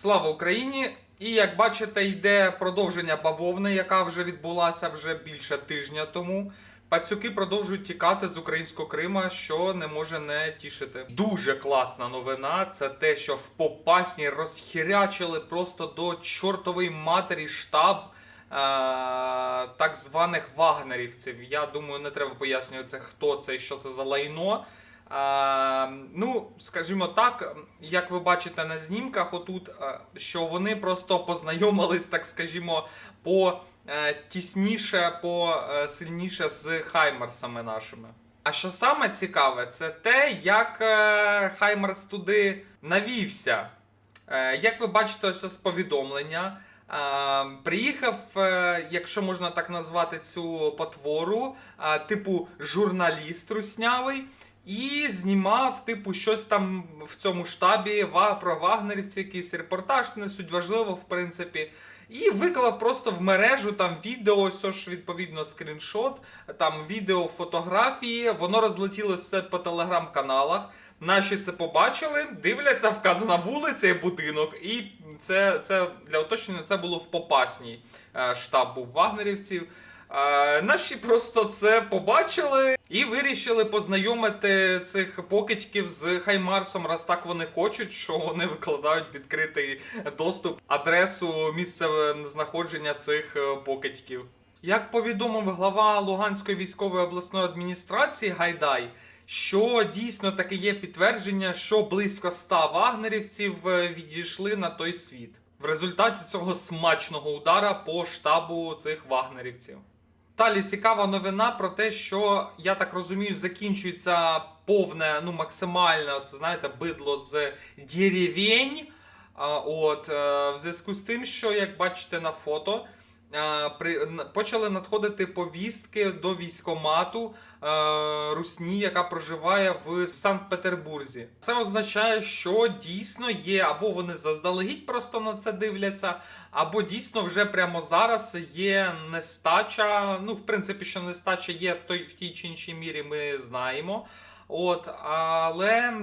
Слава Україні! І як бачите, йде продовження бавовни, яка вже відбулася вже більше тижня тому. Пацюки продовжують тікати з українського Крима, що не може не тішити. Дуже класна новина. Це те, що в Попасні розхірячили просто до чортової матері штаб е- так званих вагнерівців. Я думаю, не треба пояснювати, хто це і що це за лайно. Ну, скажімо так, як ви бачите на знімках, отут, що вони просто познайомились, так скажімо, по е, тісніше, по е, сильніше з Хаймерсами нашими. А що саме цікаве, це те, як е, Хаймерс туди навівся. Як ви бачите, ось з повідомлення. Приїхав, якщо можна так назвати цю потвору, типу журналіст руснявий, і знімав, типу, щось там в цьому штабі про вагнерівців, якийсь репортаж, не суть важливо, в принципі. І виклав просто в мережу там відео, ось ж відповідно скріншот, там відео, фотографії, воно розлетілось все по телеграм-каналах. Наші це побачили, дивляться, вказана вулиця і будинок. І це, це для уточнення це було в Попасній. Е, Штаб був вагнерівців. Е, Наші просто це побачили і вирішили познайомити цих покидьків з Хаймарсом, раз так вони хочуть, що вони викладають відкритий доступ, адресу місця знаходження цих е, покидьків. Як повідомив глава Луганської військової обласної адміністрації Гайдай, що дійсно таки є підтвердження, що близько 100 вагнерівців е, відійшли на той світ в результаті цього смачного удара по штабу цих вагнерівців. Далі цікава новина про те, що я так розумію, закінчується повне, ну максимальне, це знаєте, бидло з деревень. От е, в зв'язку з тим, що як бачите на фото. Почали надходити повістки до військомату е, Русні, яка проживає в Санкт-Петербурзі. Це означає, що дійсно є, або вони заздалегідь просто на це дивляться, або дійсно вже прямо зараз є нестача. Ну, в принципі, що нестача є в той в тій чи іншій мірі, ми знаємо. От, але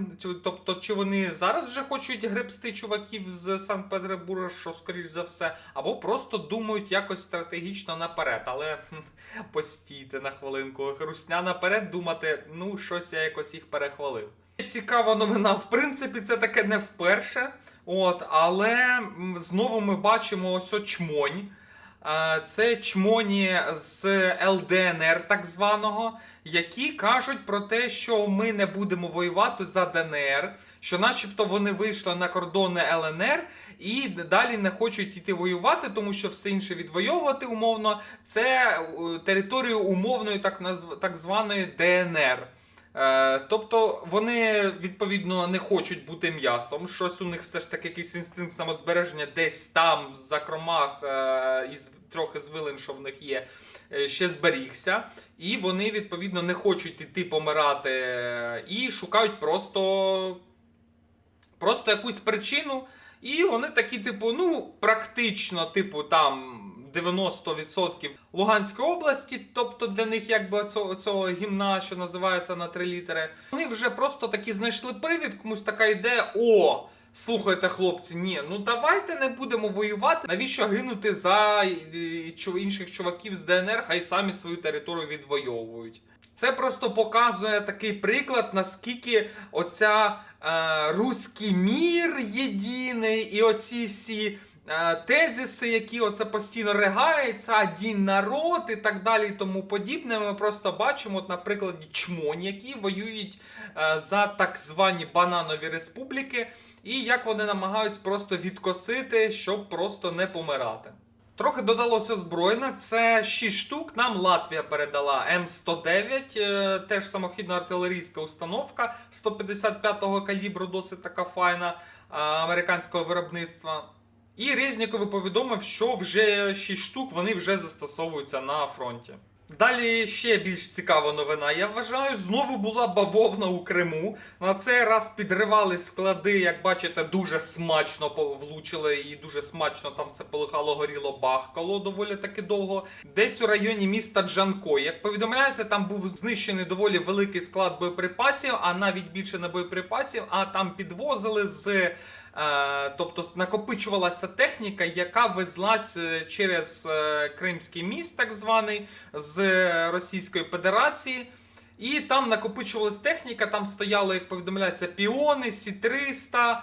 тобто, чи вони зараз вже хочуть гребсти чуваків з Санкт-Петербурга, що скоріш за все, або просто думають якось стратегічно наперед. Але постійте на хвилинку. Русня наперед думати, ну щось я якось їх перехвалив. Цікава новина, в принципі, це таке не вперше. От, але знову ми бачимо ось о чмонь. Е, Це чмоні з ЛДНР, так званого, які кажуть про те, що ми не будемо воювати за ДНР, що начебто вони вийшли на кордони ЛНР і далі не хочуть йти воювати, тому що все інше відвоювати умовно це е, територію умовної так, назв... так званої ДНР. Е, Тобто вони відповідно не хочуть бути м'ясом. Щось у них все ж таки якийсь інстинкт самозбереження десь там, в закромах е, із трохи звилин, що в них є, е, ще зберігся. І вони відповідно не хочуть іти помирати і шукають просто, просто якусь причину. І вони такі, типу, ну, практично, типу, там 90% Луганської області, тобто для них якби цього, цього гімна, що називається на три літери. Вони вже просто такі знайшли привід, комусь така ідея: о, слухайте, хлопці, ні, ну давайте не будемо воювати. Навіщо гинути за е, інших чуваків з ДНР, хай самі свою територію відвоюють. Це просто показує такий приклад, наскільки оця е, руський мір єдиний і оці всі тезиси, які оце постійно ригаються, один народ і так далі і тому подібне. Ми просто бачимо, от, на прикладі чмонь, які воюють е, за так звані бананові республіки, і як вони намагаються просто відкосити, щоб просто не помирати. Трохи додалося збройне. Це 6 штук. Нам Латвія передала М109, е, теж самохідна артилерійська установка 155-го калібру, досить така файна е, американського виробництва. І Резніков повідомив, що вже 6 штук вони вже застосовуються на фронті. Далі ще більш цікава новина. Я вважаю, знову була бавовна у Криму. На цей раз підривали склади, як бачите, дуже смачно влучили і дуже смачно там все полихало, горіло, бахкало доволі таки довго. Десь у районі міста Джанкой. Як повідомляється, там був знищений доволі великий склад боєприпасів, а навіть більше не боєприпасів, а там підвозили з. Е, Тобто накопичувалася техніка, яка везлась е, через е, Кримський міст, так званий, з Російської Федерації. І там накопичувалась техніка, там стояли, як повідомляється, піони, Сі-300, е,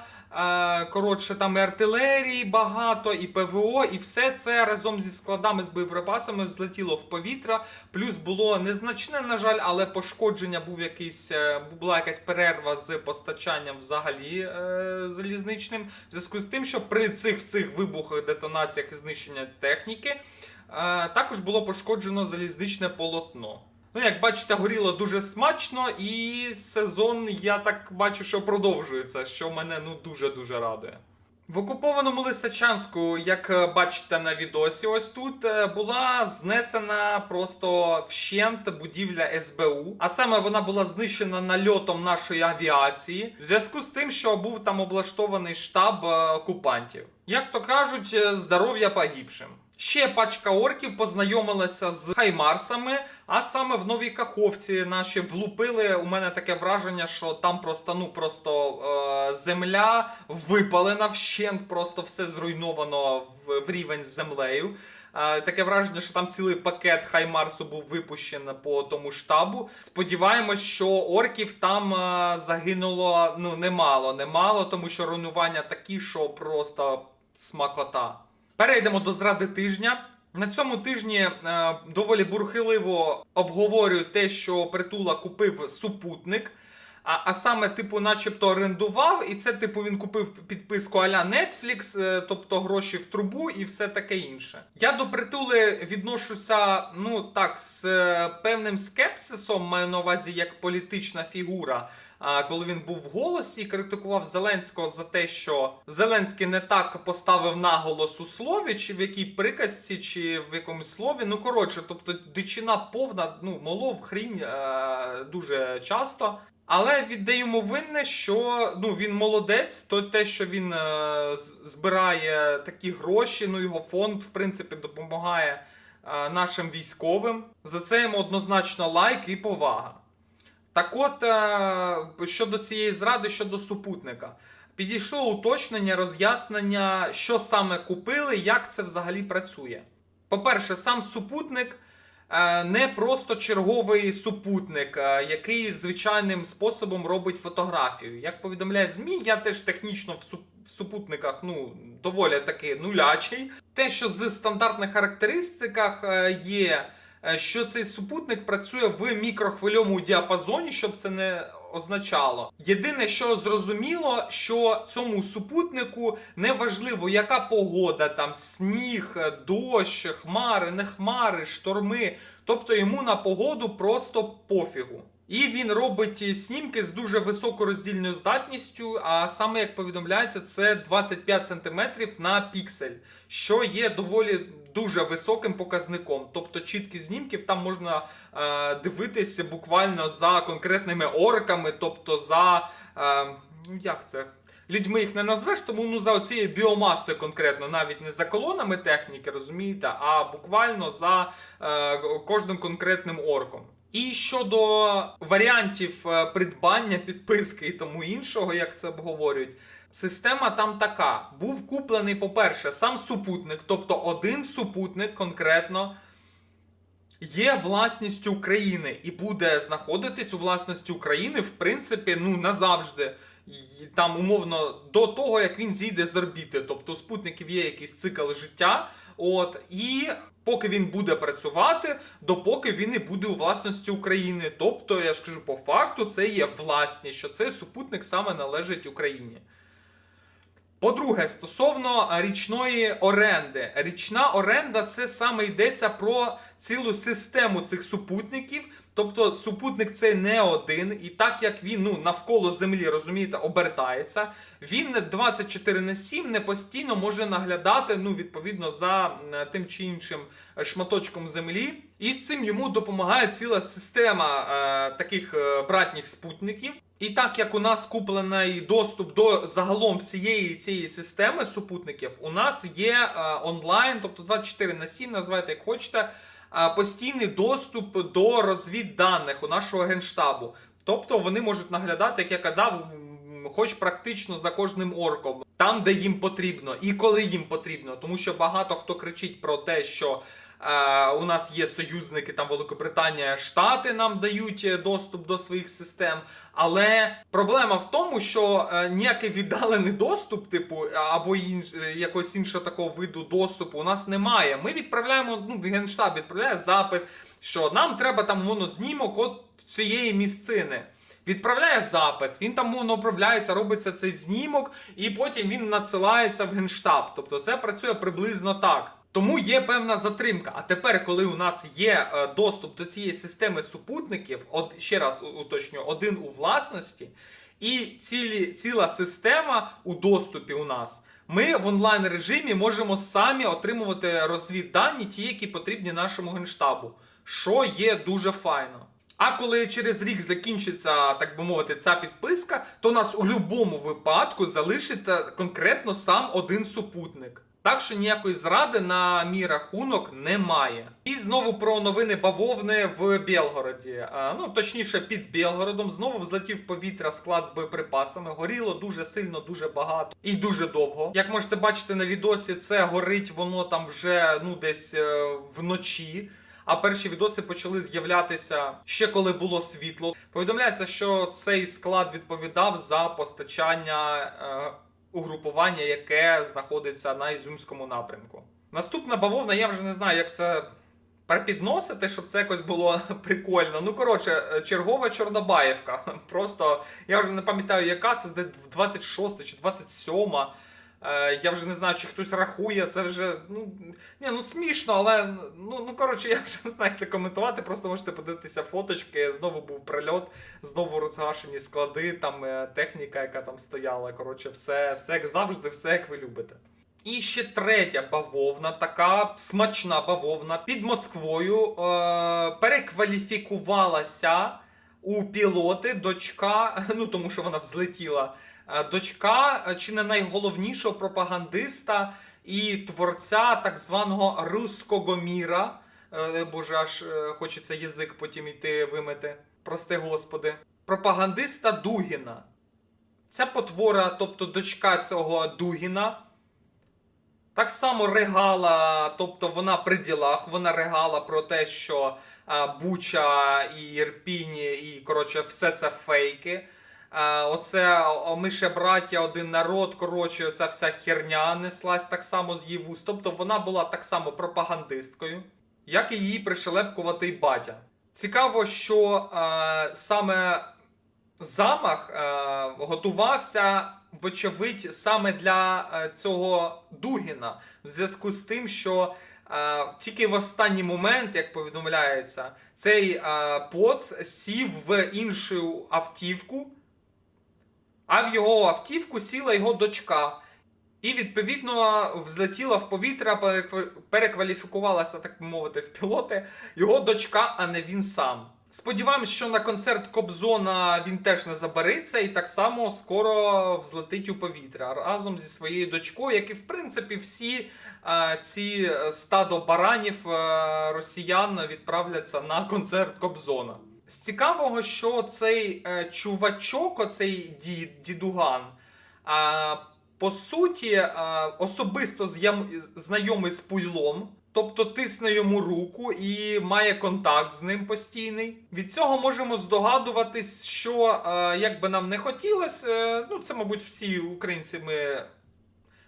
коротше, там і артилерії багато, і ПВО, і все це разом зі складами з боєприпасами взлетіло в повітря. Плюс було незначне, на жаль, але пошкодження був якийсь, е, була якась перерва з постачанням взагалі е, залізничним. В зв'язку з тим, що при цих всіх вибухах, детонаціях і знищення техніки е, також було пошкоджено залізничне полотно. Ну, як бачите, горіло дуже смачно, і сезон, я так бачу, що продовжується, що мене ну дуже-дуже радує. В окупованому Лисичанську, як е, бачите на відосі, ось тут е, була знесена просто вщент будівля СБУ. А саме вона була знищена нальотом нашої авіації, в зв'язку з тим, що був там облаштований штаб е, окупантів. Як то кажуть, здоров'я погибшим. Ще пачка орків познайомилася з хаймарсами, а саме в Новій Каховці наші влупили. У мене таке враження, що там просто ну просто е, земля випалена вщент, просто все зруйновано в, в рівень з землею. Е, таке враження, що там цілий пакет Хаймарсу був випущений по тому штабу. Сподіваємось, що орків там е, загинуло ну немало, немало, тому що руйнування такі, що просто смакота. Перейдемо до зради тижня. На цьому тижні е, доволі бурхливо обговорюють те, що притула купив супутник. А, а саме, типу, начебто орендував, і це, типу, він купив підписку а-ля Netflix, е, тобто гроші в трубу і все таке інше. Я до притули відношуся, ну так, з е, певним скепсисом, маю на увазі як політична фігура. А коли він був в голосі і критикував Зеленського за те, що Зеленський не так поставив наголос у слові, чи в якій приказці, чи в якомусь слові. Ну коротше, тобто дичина повна, ну молов хрінь е- дуже часто. Але віддаю винне, що ну він молодець, то те, що він е, збирає такі гроші, ну його фонд, в принципі, допомагає е, нашим військовим. За це йому однозначно лайк і повага. Так от, е, щодо цієї зради, щодо супутника. Підійшло уточнення, роз'яснення, що саме купили, як це взагалі працює. По-перше, сам супутник не просто черговий супутник, е, який звичайним способом робить фотографію. Як повідомляє ЗМІ, я теж технічно в, суп- в супутниках ну, доволі таки нулячий. Те, що з стандартних характеристиках е, є, е, що цей супутник працює в мікрохвильовому діапазоні, щоб це не означало. Єдине, що зрозуміло, що цьому супутнику не важливо, яка погода, там сніг, дощ, хмари, не хмари, шторми. Тобто йому на погоду просто пофігу. І він робить снімки з дуже високою роздільною здатністю, а саме як повідомляється, це 25 см на піксель, що є доволі дуже високим показником. Тобто чіткість знімків там можна е, дивитися буквально за конкретними орками, тобто за. Е, ну як це? Людьми їх не назвеш, тому ну за оцією біомасою конкретно, навіть не за колонами техніки, розумієте, а буквально за е, кожним конкретним орком. І щодо варіантів е, придбання, підписки і тому іншого, як це обговорюють, система там така: був куплений, по-перше, сам супутник, тобто один супутник конкретно є власністю України і буде знаходитись у власності України, в принципі, ну назавжди. Там умовно до того, як він зійде з орбіти. Тобто у спутників є якийсь цикл життя. От і поки він буде працювати, допоки він не буде у власності України. Тобто, я ж кажу, по факту це є власність, що цей супутник саме належить Україні. По-друге, стосовно річної оренди. Річна оренда це саме йдеться про цілу систему цих супутників. Тобто супутник це не один, і так як він ну, навколо землі, розумієте, обертається, він 24 на 7 не постійно може наглядати ну, відповідно за тим чи іншим шматочком землі. І з цим йому допомагає ціла система е, таких е, братніх спутників. І так як у нас куплений доступ до загалом всієї цієї системи супутників, у нас є е, онлайн, тобто 24 на 7, називайте як хочете, е, постійний доступ до розвідданих у нашого генштабу. Тобто вони можуть наглядати, як я казав, хоч практично за кожним орком, там, де їм потрібно, і коли їм потрібно. Тому що багато хто кричить про те, що у нас є союзники, там Великобританія, Штати нам дають е, доступ до своїх систем. Але проблема в тому, що е, ніякий віддалений доступ, типу, або інш, е, якогось іншого такого виду доступу у нас немає. Ми відправляємо, ну, Генштаб відправляє запит, що нам треба там воно знімок от цієї місцини. Відправляє запит, він там воно обробляється, робиться цей знімок, і потім він надсилається в генштаб. Тобто це працює приблизно так. Тому є певна затримка. А тепер, коли у нас є е, доступ до цієї системи супутників, от ще раз у- уточнюю, один у власності, і цілі, ціла система у доступі у нас. Ми в онлайн режимі можемо самі отримувати розвіддані, ті, які потрібні нашому генштабу, що є дуже файно. А коли через рік закінчиться, так би мовити, ця підписка, то нас у будь-якому випадку залишиться конкретно сам один супутник. Так що ніякої зради на мій рахунок немає. І знову про новини бавовни в Білгороді. А, ну точніше, під Білгородом знову взлетів повітря склад з боєприпасами. Горіло дуже сильно, дуже багато і дуже довго. Як можете бачити на відосі, це горить воно там вже ну десь е, вночі. А перші відоси почали з'являтися ще коли було світло. Повідомляється, що цей склад відповідав за постачання е, угрупування, яке знаходиться на Ізюмському напрямку. Наступна бавовна, я вже не знаю, як це припідносити, щоб це якось було прикольно. Ну, коротше, е, чергова Чорнобаївка. Просто я вже не пам'ятаю, яка це де 26 чи 27. Е, Я вже не знаю, чи хтось рахує, це вже ну, ні, ну смішно, але ну, ну коротше, я вже не знаю це коментувати. Просто можете подивитися фоточки. Знову був прильот, знову розгашені склади, там е, техніка, яка там стояла. Коротше, все, все як завжди, все як ви любите. І ще третя бавовна, така смачна бавовна під Москвою е, перекваліфікувалася у пілоти дочка, ну тому що вона взлетіла. е, Дочка е, чи не найголовнішого пропагандиста і творця так званого руського міра. Е, Боже, аж хочеться язик потім йти вимити. Прости господи. Пропагандиста Дугіна. Ця потвора, тобто дочка цього Дугіна, так само регала, тобто вона при ділах, вона регала про те, що а, Буча і Ірпінь, і коротше, все це фейки. А, оце а, ми ще браття, один народ, коротше, оця вся херня неслась так само з її вуст. Тобто вона була так само пропагандисткою, як і її пришелепкуватий батя. Цікаво, що а, саме замах е, готувався, вочевидь, саме для е, цього Дугіна, в зв'язку з тим, що е, тільки в останній момент, як повідомляється, цей е, поц сів в іншу автівку, а в його автівку сіла його дочка. І відповідно взлетіла в повітря, переква- перекваліфікувалася, так би мовити, в пілоти його дочка, а не він сам. Сподіваємось, що на концерт Кобзона він теж не забереться і так само скоро взлетить у повітря разом зі своєю дочкою, як і в принципі всі е, ці е, стадо баранів е, росіян відправляться на концерт Кобзона. З цікавого, що цей е, чувачок, оцей дід, дідуган, е, по суті, е, особисто знайомий з пуйлом. Тобто тисне йому руку і має контакт з ним постійний. Від цього можемо здогадуватись, що е, як би нам не хотілося, е, ну це, мабуть, всі українці ми.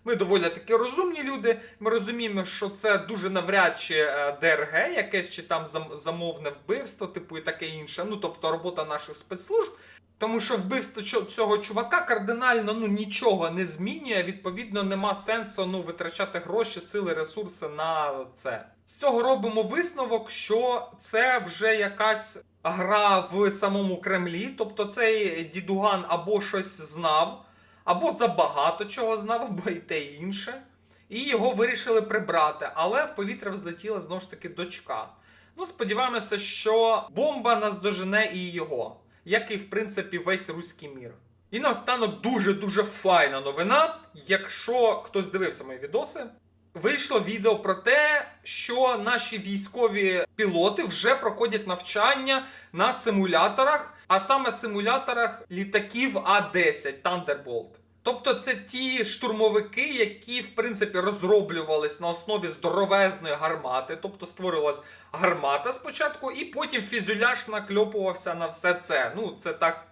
Ми доволі таки розумні люди. Ми розуміємо, що це дуже навряд чи е, ДРГ, якесь чи там зам- замовне вбивство, типу і таке інше. Ну тобто робота наших спецслужб. Тому що вбивство цього чувака кардинально ну нічого не змінює. Відповідно, нема сенсу ну витрачати гроші, сили, ресурси на це. З цього робимо висновок, що це вже якась гра в самому Кремлі. Тобто цей дідуган або щось знав, або забагато чого знав, або і те інше. І його вирішили прибрати, але в повітря взлетіла знову ж таки дочка. Ну, сподіваємося, що бомба наздожене і його, як і в принципі весь руський мір. І наостанок дуже-дуже файна новина. Якщо хтось дивився мої відоси, вийшло відео про те, що наші військові пілоти вже проходять навчання на симуляторах, а саме симуляторах літаків А-10 Thunderbolt. Тобто це ті штурмовики, які в принципі розроблювались на основі здоровезної гармати, тобто створювалась гармата спочатку, і потім фюзеляж накльопувався на все це. Ну, це так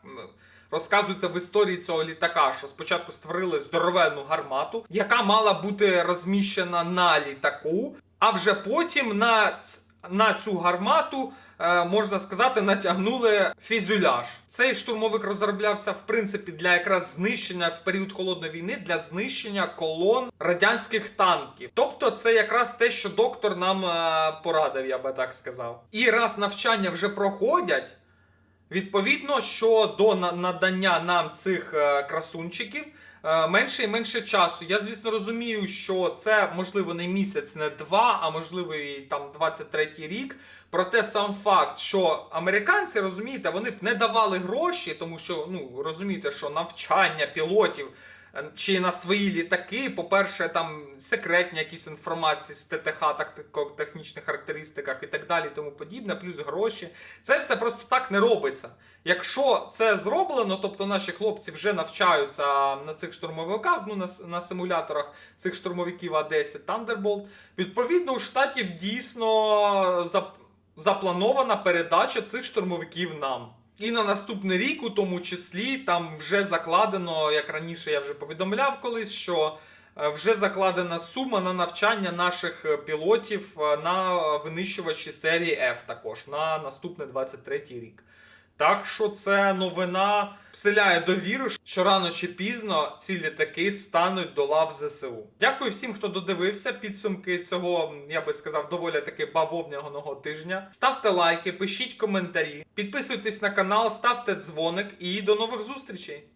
розказується в історії цього літака, що спочатку створили здоровенну гармату, яка мала бути розміщена на літаку, а вже потім на, на цю гармату. е, Можна сказати, натягнули фюзеляж. Цей штурмовик розроблявся в принципі для якраз знищення в період холодної війни для знищення колон радянських танків. Тобто, це якраз те, що доктор нам е, порадив, я би так сказав. І раз навчання вже проходять, Відповідно, що до на- надання нам цих е, красунчиків менше і менше часу. Я, звісно, розумію, що це можливо не місяць, не два, а можливо і там 23-й рік. Проте сам факт, що американці розумієте, вони б не давали гроші, тому що ну розумієте, що навчання пілотів. Чи на свої літаки, по-перше, там секретні якісь інформації з ТТХ, тактико-технічних характеристиках і так далі, тому подібне, плюс гроші. Це все просто так не робиться. Якщо це зроблено, тобто наші хлопці вже навчаються на цих штурмовиках, ну на, на симуляторах цих штурмовиків А10 Thunderbolt, відповідно у штатів дійсно зап- запланована передача цих штурмовиків нам. І на наступний рік, у тому числі, там вже закладено, як раніше я вже повідомляв колись, що е, вже закладена сума на навчання наших е, пілотів е, на винищувачі серії F також на наступний 23 рік. Так що це новина вселяє довіру, що рано чи пізно ці літаки стануть до лав ЗСУ. Дякую всім, хто додивився підсумки цього, я би сказав, доволі таки бавовняного тижня. Ставте лайки, пишіть коментарі, підписуйтесь на канал, ставте дзвоник і до нових зустрічей.